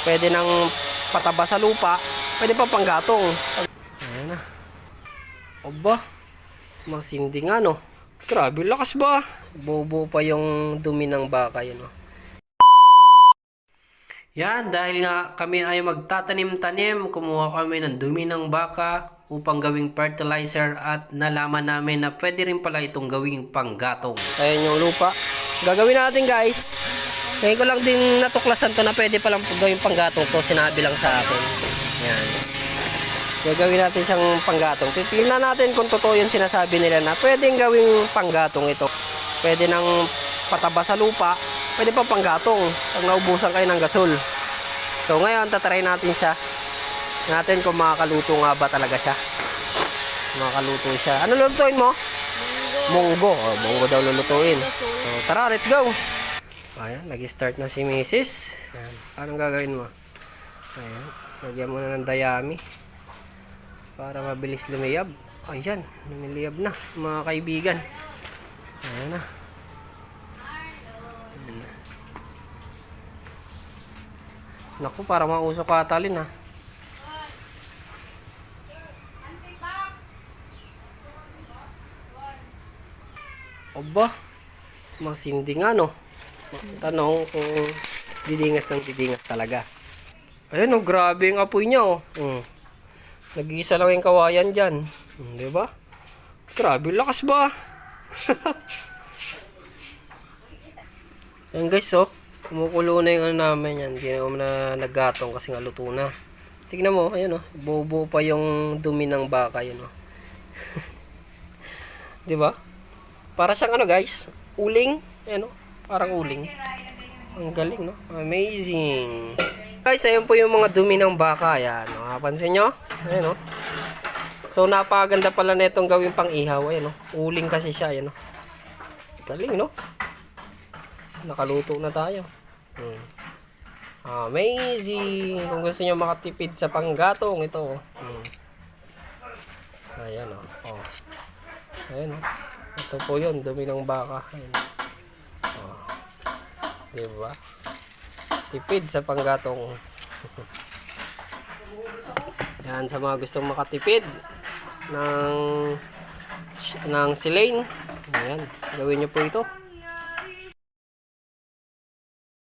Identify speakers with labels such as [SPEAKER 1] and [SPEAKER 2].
[SPEAKER 1] Pwede nang pataba sa lupa. Pwede pa panggatong. Ayan na. Aba. Masindi nga no. Grabe lakas ba? Bobo pa yung dumi ng baka yun no. Yan, dahil nga kami ay magtatanim-tanim, kumuha kami ng dumi ng baka upang gawing fertilizer at nalaman namin na pwede rin pala itong gawing panggatong. Ayan yung lupa. Gagawin natin guys. Ngayon ko lang din natuklasan to na pwede palang gawing panggatong to. Sinabi lang sa akin. Yan. Gagawin natin siyang panggatong. Titingnan natin kung totoo yung sinasabi nila na pwedeng gawing panggatong ito. Pwede nang pataba sa lupa. Pwede pa panggatong pag naubusan kayo ng gasol. So ngayon, tatry natin siya. Natin kung makakaluto nga ba talaga siya. Makakaluto siya. Ano lutuin mo? Munggo. Oh, munggo daw lulutuin. So tara, let's go! Ayan, nag-start na si Mrs. Ayan. Anong gagawin mo? Ayan, lagyan mo na ng dayami para mabilis lumiyab. Ayan, lumiliyab na mga kaibigan. Ayan na. Ayan na. Naku, para mausok ka atalin ha. Aba, masindi nga no. Tanong kung didingas ng didingas talaga. Ayan oh, grabe yung apoy niya oh. Mm. Nag-iisa lang yung kawayan dyan. Hmm, di ba? Grabe, lakas ba? Yan guys, oh. Kumukulo na yung ano namin yan. Hindi na na naggatong kasi nga luto na. Tignan mo, ayan oh. Bobo pa yung dumi ng baka, yun oh. di ba? Para siyang ano guys, uling. Ayan oh, parang uling. Ang galing no? Amazing. Guys, ayun po yung mga dumi ng baka. Ayan, no? Napansin nyo? Ayan, no? So, napakaganda pala na itong gawing pang ihaw. Ayan, no? Uling kasi siya. Ayan, no? Galing, no? Nakaluto na tayo. Hmm. Amazing! Kung gusto nyo makatipid sa panggatong, ito. oh. Hmm. Ayan, oh. oh. Ayan, oh. Ito po yun, dumi ng baka. Ayan. Oh. Diba? Tipid sa panggatong. Yan sa mga gustong makatipid ng ng silane. Ayan, gawin niyo po ito.